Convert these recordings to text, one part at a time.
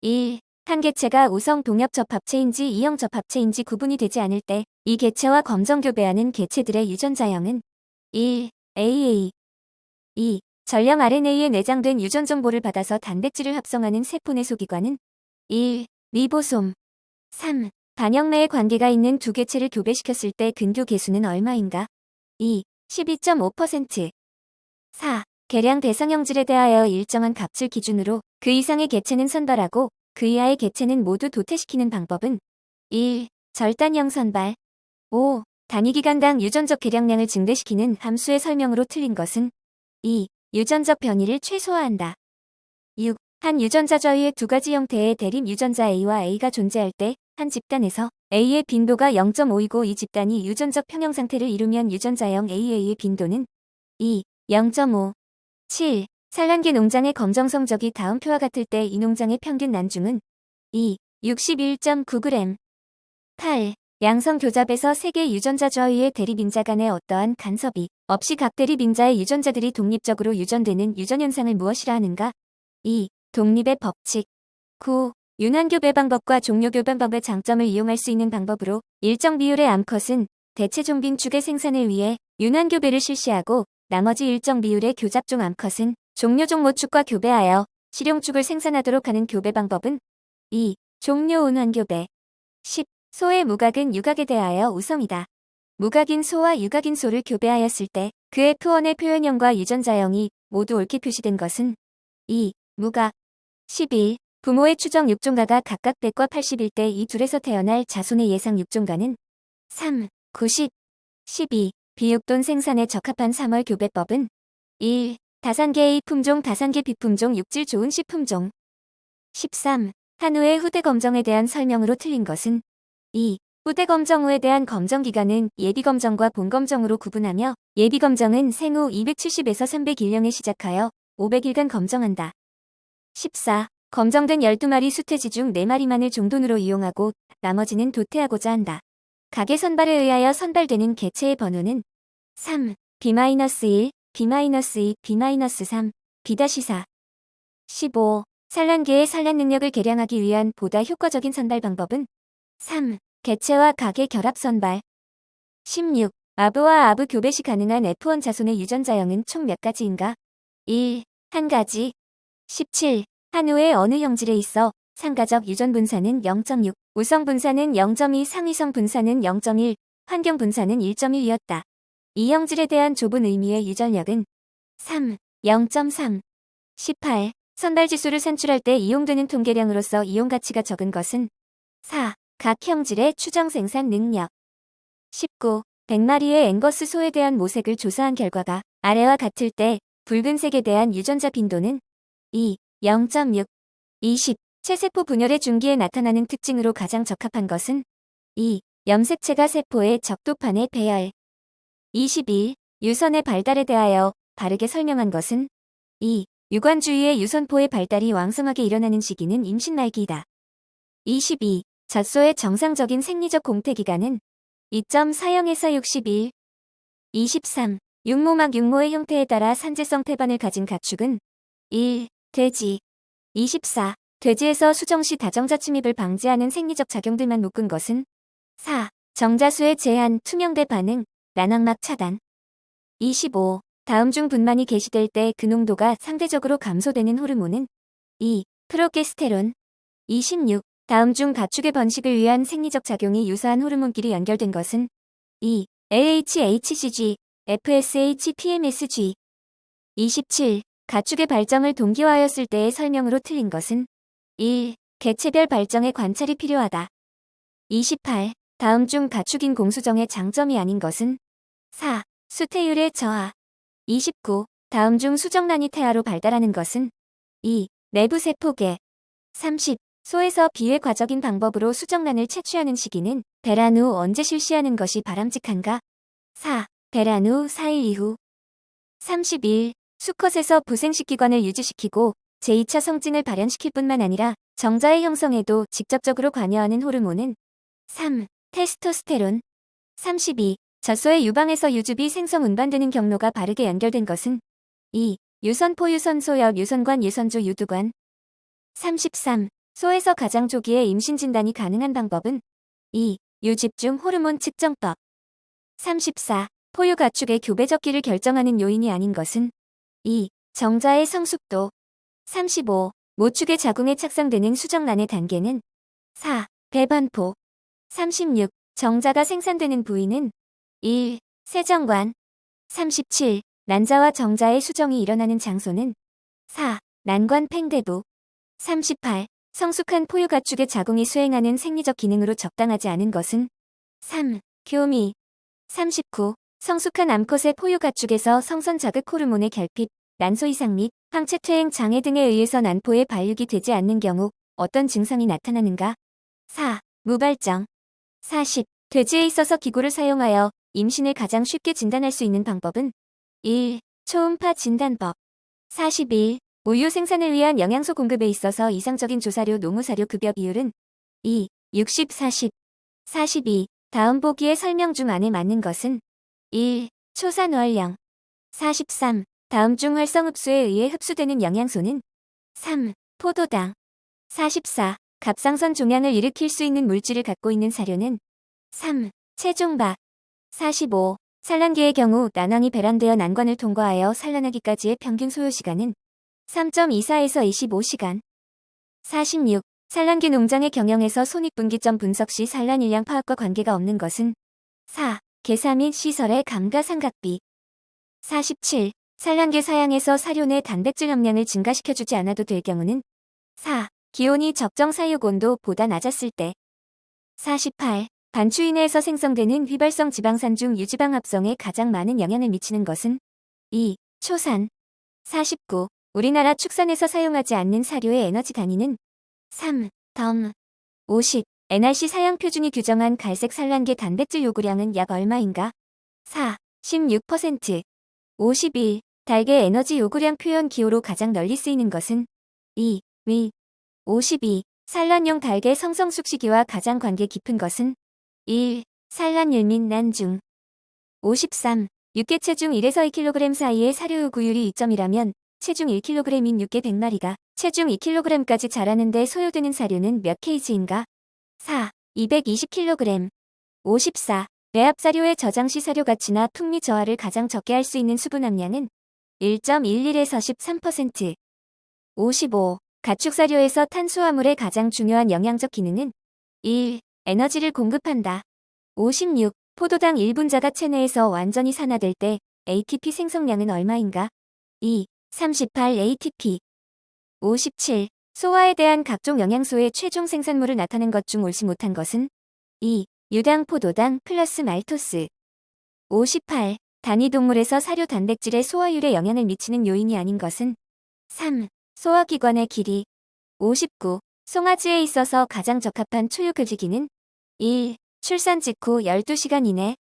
1. 한 개체가 우성 동엽 접합체인지 이형 접합체인지 구분이 되지 않을 때 이 개체와 검정 교배하는 개체들의 유전자형은 1. AA 2. 전령 RNA에 내장된 유전 정보를 받아서 단백질을 합성하는 세포 내소기관은 1. 리보솜 3. 반영 내에 관계가 있는 두 개체를 교배시켰을 때 근교 개수는 얼마인가? 2. 12.5% 4. 계량 대상형질에 대하여 일정한 값을 기준으로 그 이상의 개체는 선발하고 그 이하의 개체는 모두 도태시키는 방법은 1. 절단형 선발 5. 단위기간당 유전적 계량량을 증대시키는 함수의 설명으로 틀린 것은 2. 유전적 변이를 최소화한다. 6. 한 유전자 저위의 두 가지 형태의 대립 유전자 A와 A가 존재할 때 한 집단에서 A의 빈도가 0.5이고 이 집단이 유전적 평형 상태를 이루면 유전자형 AA의 빈도는 2. 0.5 7. 산란계 농장의 검정 성적이 다음 표와 같을 때 이 농장의 평균 난중은 2. 61.9g 8. 양성 교잡에서 세개 유전자 저위의 대립인자 간의 어떠한 간섭이 없이 각 대립인자의 유전자들이 독립적으로 유전되는 유전현상을 무엇이라 하는가? 2. 독립의 법칙 9. 윤환교 배 방법과 종료교 배 방법의 장점을 이용할 수 있는 방법으로 일정 비율의 암컷은 대체 종빙축의 생산을 위해 윤환교배를 실시하고 나머지 일정 비율의 교잡종 암컷은 종료 종 모축과 교배하여 실용축을 생산하도록 하는 교배 방법은 2. 종료 운환 교배 10. 소의 무각은 유각에 대하여 우성이다. 무각인 소와 유각인 소를 교배하였을 때 그의 표원의 표현형과 유전자형이 모두 옳게 표시된 것은 2. 무각 11. 부모의 추정 육종가가 각각 100과 81대 이 둘에서 태어날 자손의 예상 육종가는 3. 90. 12. 비육돈 생산에 적합한 3월 교배법은 1. 다산계의 품종 다산계 비품종 육질 좋은 식품종 13. 한우의 후대 검정에 대한 설명으로 틀린 것은 2. 후대 검정 후에 대한 검정 기간은 예비 검정과 본 검정으로 구분하며 예비 검정은 생후 270에서 300일령에 시작하여 500일간 검정한다. 14. 검정된 12마리 수태지 중 4마리만을 종돈으로 이용하고 나머지는 도태하고자 한다. 가계 선발에 의하여 선발되는 개체의 번호는 3, B-1, B-2, B-3, B-4. 15. 산란계의 산란 능력을 계량하기 위한 보다 효과적인 선발 방법은 3. 개체와 가계 결합 선발 16. 아부와 아부 교배시 가능한 F1 자손의 유전자형은 총 몇 가지인가? 1. 한 가지 17. 한우의 어느 형질에 있어 상가적 유전 분사는 0.6, 우성 분사는 0.2, 상위성 분사는 0.1, 환경 분사는 1.1이었다. 이 형질에 대한 좁은 의미의 유전력은 3, 0.3, 18. 선발 지수를 산출할 때 이용되는 통계량으로서 이용 가치가 적은 것은 4. 각 형질의 추정 생산 능력 19. 100마리의 앵거스 소에 대한 모색을 조사한 결과가 아래와 같을 때 붉은색에 대한 유전자 빈도는 2. 0.6, 20. 체세포 분열의 중기에 나타나는 특징으로 가장 적합한 것은 2. 염색체가 세포의 적도판의 배열 21. 유선의 발달에 대하여 바르게 설명한 것은 2. 유관주의의 유선포의 발달이 왕성하게 일어나는 시기는 임신 말기이다. 22. 젖소의 정상적인 생리적 공태 기간은 2.4형에서 61. 23. 육모막 육모의 형태에 따라 산재성 태반을 가진 가축은 1. 돼지 24. 돼지에서 수정시 다정자 침입을 방지하는 생리적 작용들만 묶은 것은 4. 정자수의 제한, 투명대 반응, 난항막 차단 25. 다음 중 분만이 개시될 때 그 농도가 상대적으로 감소되는 호르몬은 2. 프로게스테론 26. 다음 중 가축의 번식을 위한 생리적 작용이 유사한 호르몬끼리 연결된 것은 2. AHHCG, FSH, PMSG 27. 가축의 발정을 동기화하였을 때의 설명으로 틀린 것은 1. 개체별 발정의 관찰이 필요하다. 28. 다음 중 가축인 공수정의 장점이 아닌 것은 4. 수태율의 저하 29. 다음 중 수정란이 태아로 발달하는 것은 2. 내부 세포계 30. 소에서 비회과적인 방법으로 수정란을 채취하는 시기는 배란 후 언제 실시하는 것이 바람직한가? 4. 배란 후 4일 이후 31. 수컷에서 부생식기관을 유지시키고 제2차 성징을 발현시킬 뿐만 아니라 정자의 형성에도 직접적으로 관여하는 호르몬은 3. 테스토스테론 32. 젖소의 유방에서 유즙이 생성 운반되는 경로가 바르게 연결된 것은 2. 유선포 유선소역 유선관 유선조 유두관 33. 소에서 가장 조기에 임신 진단이 가능한 방법은 2. 유집중 호르몬 측정법 34. 포유 가축의 교배적 기를 결정하는 요인이 아닌 것은 2. 정자의 성숙도 35. 모축의 자궁에 착상되는 수정란의 단계는 4. 배반포 36. 정자가 생산되는 부위는 1. 세정관 37. 난자와 정자의 수정이 일어나는 장소는 4. 난관 팽대부 38. 성숙한 포유 가축의 자궁이 수행하는 생리적 기능으로 적당하지 않은 것은 3. 교미 39. 성숙한 암컷의 포유 가축에서 성선 자극 호르몬의 결핍, 난소 이상 및 항체 퇴행 장애 등에 의해서 난포에 발육이 되지 않는 경우 어떤 증상이 나타나는가? 4. 무발정 40. 돼지에 있어서 기구를 사용하여 임신을 가장 쉽게 진단할 수 있는 방법은 1. 초음파 진단법 41. 우유 생산을 위한 영양소 공급에 있어서 이상적인 조사료 농우사료 급여 비율은 2. 60, 40. 42. 다음 보기의 설명 중 안에 맞는 것은 1. 초산월량 43. 다음 중 활성 흡수에 의해 흡수되는 영양소는 3. 포도당 44. 갑상선 종양을 일으킬 수 있는 물질을 갖고 있는 사료는 3. 체중박 45. 산란기의 경우 난황이 배란되어 난관을 통과하여 산란하기까지의 평균 소요 시간은 3.24에서 25시간 46. 산란기 농장의 경영에서 손익분기점 분석 시 산란 일량 파악과 관계가 없는 것은 4. 계사 및 시설의 감가상각비 47. 산란기 사양에서 사료 내 단백질 함량을 증가시켜주지 않아도 될 경우는 4. 기온이 적정 사육 온도 보다 낮았을 때 48. 반추위 내에서 생성되는 휘발성 지방산 중 유지방 합성에 가장 많은 영향을 미치는 것은 2. 초산 49. 우리나라 축산에서 사용하지 않는 사료의 에너지 단위는 3. 덤 50. NRC 사양 표준이 규정한 갈색 산란계 단백질 요구량은 약 얼마인가? 4. 16%. 51. 달걀 에너지 요구량 표현 기호로 가장 널리 쓰이는 것은 2. 위. 52. 산란용 달걀 성성 숙시기와 가장 관계 깊은 것은 1. 산란율 및 난중 53. 육개 체중 1에서 2kg 사이의 사료 요구율이 2점이라면 체중 1kg인 육개 100마리가 체중 2kg까지 자라는데 소요되는 사료는 몇 kg인가? 4. 220kg 54. 배합 사료의 저장 시 사료 가치나 풍미 저하를 가장 적게 할 수 있는 수분 함량은 1.11에서 13%. 55. 가축 사료에서 탄수화물의 가장 중요한 영양적 기능은 1. 에너지를 공급한다. 56. 포도당 1분자가 체내에서 완전히 산화될 때 ATP 생성량은 얼마인가? 2. 38 ATP 57. 소화에 대한 각종 영양소의 최종 생산물을 나타낸 것 중 옳지 못한 것은 2. 유당 포도당 플러스 말토스 58. 단위 동물에서 사료 단백질의 소화율에 영향을 미치는 요인이 아닌 것은 3. 소화기관의 길이 59. 송아지에 있어서 가장 적합한 초유 교지기는 1. 출산 직후 12시간 이내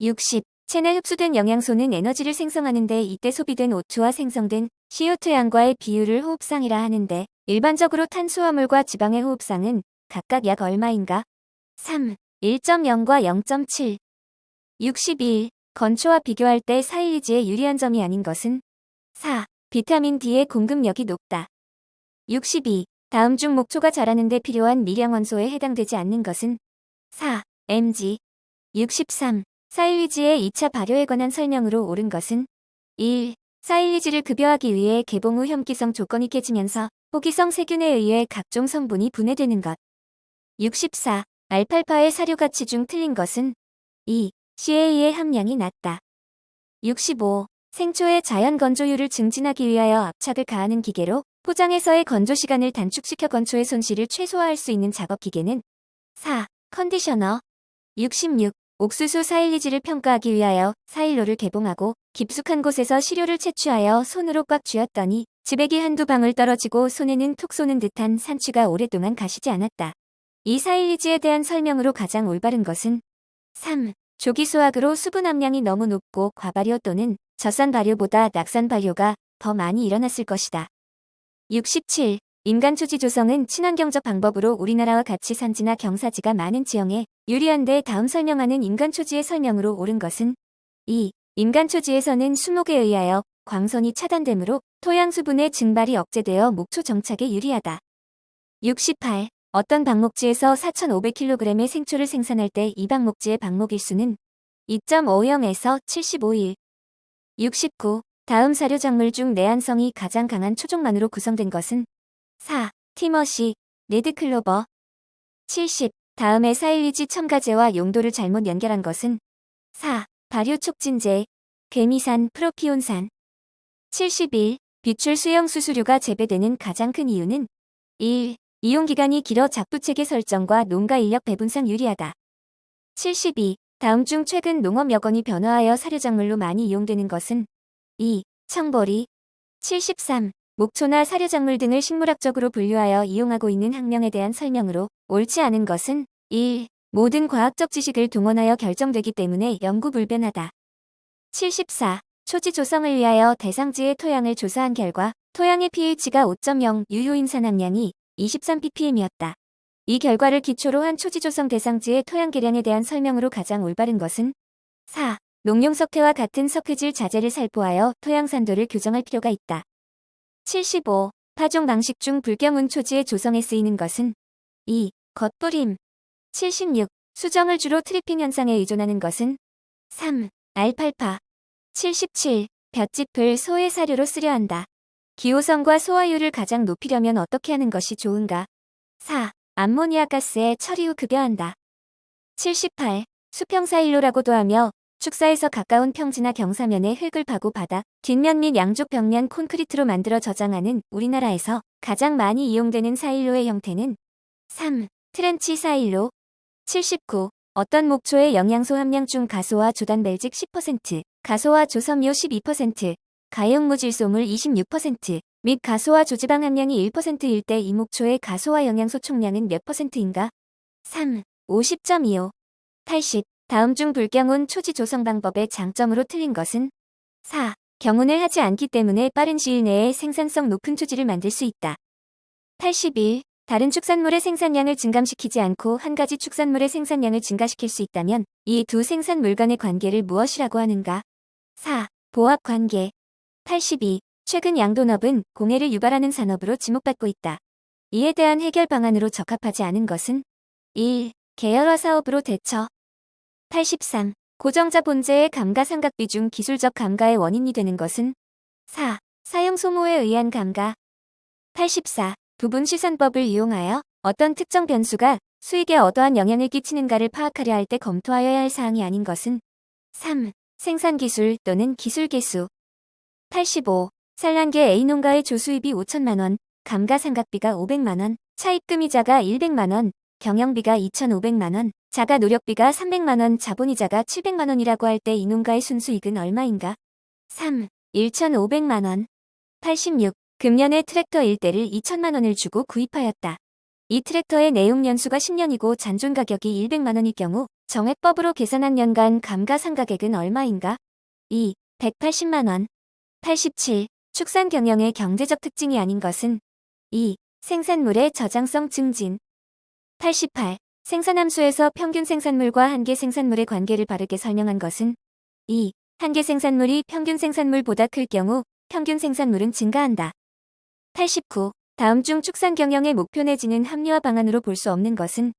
60. 체내 흡수된 영양소는 에너지를 생성하는데 이때 소비된 O2와 생성된 CO2 양과의 비율을 호흡상이라 하는데 일반적으로 탄수화물과 지방의 호흡상은 각각 약 얼마인가? 3. 1.0과 0.7 61. 건초와 비교할 때 사일리지에 유리한 점이 아닌 것은 4. 비타민 D의 공급력이 높다. 62. 다음 중 목초가 자라는데 필요한 미량원소에 해당되지 않는 것은 4. mg 63. 사일리지의 2차 발효에 관한 설명으로 옳은 것은 1. 사일리지를 급여하기 위해 개봉 후 혐기성 조건이 깨지면서 호기성 세균에 의해 각종 성분이 분해되는 것. 64. 알팔파의 사료 가치 중 틀린 것은 2. CA의 함량이 낮다. 65. 생초의 자연 건조율을 증진하기 위하여 압착을 가하는 기계로 포장에서의 건조 시간을 단축시켜 건초의 손실을 최소화할 수 있는 작업 기계는 4. 컨디셔너 66. 옥수수 사일리지를 평가하기 위하여 사일로를 개봉하고 깊숙한 곳에서 시료를 채취하여 손으로 꽉 쥐었더니 지백이 한두 방울 떨어지고 손에는 툭 쏘는 듯한 산취가 오랫동안 가시지 않았다. 이 사일리지에 대한 설명으로 가장 올바른 것은 3. 조기 수확으로 수분 함량이 너무 높고 과발효 또는 젖산 발효보다 낙산 발효가 더 많이 일어났을 것이다. 67. 인간 초지 조성은 친환경적 방법으로 우리나라와 같이 산지나 경사지가 많은 지형에 유리한데 다음 설명하는 인간 초지의 설명으로 옳은 것은 2. 인간 초지에서는 수목에 의하여 광선이 차단되므로 토양 수분의 증발이 억제되어 목초 정착에 유리하다. 68. 어떤 방목지에서 4,500kg의 생초를 생산할 때 이 방목지의 방목일수는 2.50에서 75일. 69. 다음 사료 작물 중 내한성이 가장 강한 초종만으로 구성된 것은 4. 티머시, 레드클로버. 70. 다음에 사일리지 첨가제와 용도를 잘못 연결한 것은 4. 발효 촉진제, 괴미산, 프로피온산. 71. 비출 수용 수수료가 재배되는 가장 큰 이유는 1. 이용기간이 길어 작부체계 설정과 농가 인력 배분상 유리하다. 72. 다음 중 최근 농업 여건이 변화하여 사료작물로 많이 이용되는 것은 2. 청보리 73. 목초나 사료작물 등을 식물학적으로 분류하여 이용하고 있는 학명에 대한 설명으로 옳지 않은 것은 1. 모든 과학적 지식을 동원하여 결정되기 때문에 연구불변하다. 74. 초지 조성을 위하여 대상지의 토양을 조사한 결과 토양의 pH가 5.0 유효인 산 함량이 23ppm이었다. 이 결과를 기초로 한 초지 조성 대상지의 토양 계량에 대한 설명으로 가장 올바른 것은 4. 농용 석회와 같은 석회질 자재를 살포하여 토양 산도를 교정할 필요가 있다. 75. 파종 방식 중 불경운 초지의 조성에 쓰이는 것은 2. 겉뿌림 76. 수정을 주로 트리핑 현상에 의존하는 것은 3. 알팔파 77. 볏짚을 소의 사료로 쓰려 한다. 기호성과 소화율을 가장 높이려면 어떻게 하는 것이 좋은가? 4. 암모니아 가스에 처리 후 급여한다. 78. 수평사일로라고도 하며 축사에서 가까운 평지나 경사면에 흙을 파고 바닥, 뒷면 및 양쪽 벽면 콘크리트로 만들어 저장하는 우리나라에서 가장 많이 이용되는 사일로의 형태는 3. 트렌치 사일로 79. 어떤 목초의 영양소 함량 중 가소와 조단벨직 10%, 가소와 조섬유 12%, 가용무질소물 26%, 및 가소와 조지방 함량이 1%일 때 이 목초의 가소와 영양소 총량은 몇 퍼센트인가? 3. 50.25. 80. 다음 중 불경운 초지 조성 방법의 장점으로 틀린 것은 4. 경운을 하지 않기 때문에 빠른 시일 내에 생산성 높은 초지를 만들 수 있다. 81. 다른 축산물의 생산량을 증감시키지 않고 한 가지 축산물의 생산량을 증가시킬 수 있다면 이 두 생산물 간의 관계를 무엇이라고 하는가? 4. 보합 관계. 82. 최근 양돈업은 공해를 유발하는 산업으로 지목받고 있다. 이에 대한 해결 방안으로 적합하지 않은 것은 1. 계열화 사업으로 대처 83. 고정자 본체의 감가상각 비 중 기술적 감가의 원인이 되는 것은 4. 사용 소모에 의한 감가 84. 부분 시산법을 이용하여 어떤 특정 변수가 수익에 어떠한 영향을 끼치는가를 파악하려 할 때 검토하여야 할 사항이 아닌 것은 3. 생산 기술 또는 기술 개수 85. 산란계 A농가의 조수입이 5천만 원, 감가상각비가 500만 원, 차입금이자가 100만 원, 경영비가 2,500만 원, 자가 노력비가 300만원, 자본이자가 700만원이라고 할 때 이 농가의 순수익은 얼마인가? 3. 1,500만원. 86. 금년에 트랙터 1대를 2천만원을 주고 구입하였다. 이 트랙터의 내용 연수가 10년이고 잔존 가격이 100만원일 경우 정액법으로 계산한 연간 감가상각액은 얼마인가? 2. 180만원. 87. 축산 경영의 경제적 특징이 아닌 것은 2. 생산물의 저장성 증진 88. 생산함수에서 평균 생산물과 한계 생산물의 관계를 바르게 설명한 것은 2. 한계 생산물이 평균 생산물보다 클 경우 평균 생산물은 증가한다. 89. 다음 중 축산 경영의 목표 내지는 합리화 방안으로 볼 수 없는 것은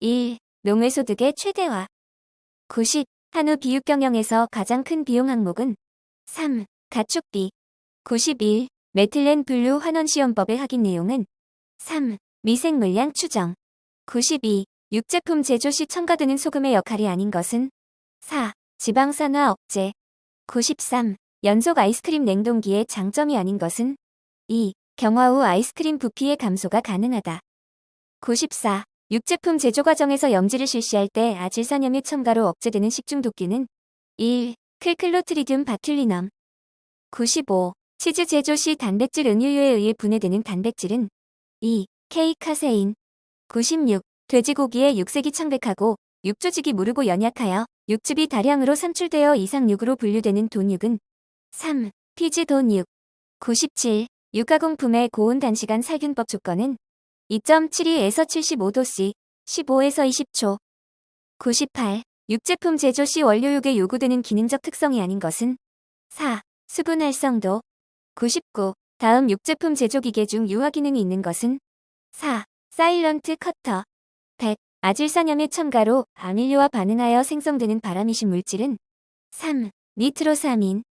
1. 농외소득의 최대화 90. 한우 비육 경영에서 가장 큰 비용 항목은 3. 가축비 91. 메틸렌 블루 환원 시험법의 확인 내용은 3. 미생 물량 추정 92. 육제품 제조 시 첨가되는 소금의 역할이 아닌 것은 4. 지방산화 억제 93. 연속 아이스크림 냉동기의 장점이 아닌 것은 2. 경화 후 아이스크림 부피의 감소가 가능하다. 94. 육제품 제조 과정에서 염지를 실시할 때 아질산염의 첨가로 억제되는 식중독기는 1. 클클로트리듐 바큘리넘 95. 치즈 제조 시 단백질 은유유에 의해 분해되는 단백질은 2. K카세인 96. 돼지고기의 육색이 창백하고 육조직이 무르고 연약하여 육즙이 다량으로 산출되어 이상육으로 분류되는 돈육은 3. 피지 돈육 97. 육가공품의 고온 단시간 살균법 조건은 2.72에서 75도씨 15에서 20초 98. 육제품 제조 시 원료육에 요구되는 기능적 특성이 아닌 것은 4. 수분 활성도 99. 다음 육제품 제조 기계 중 유화 기능이 있는 것은 4. 사일런트 커터 100. 아질산염의 첨가로 아밀료와 반응하여 생성되는 바람이신 물질은 3. 니트로사민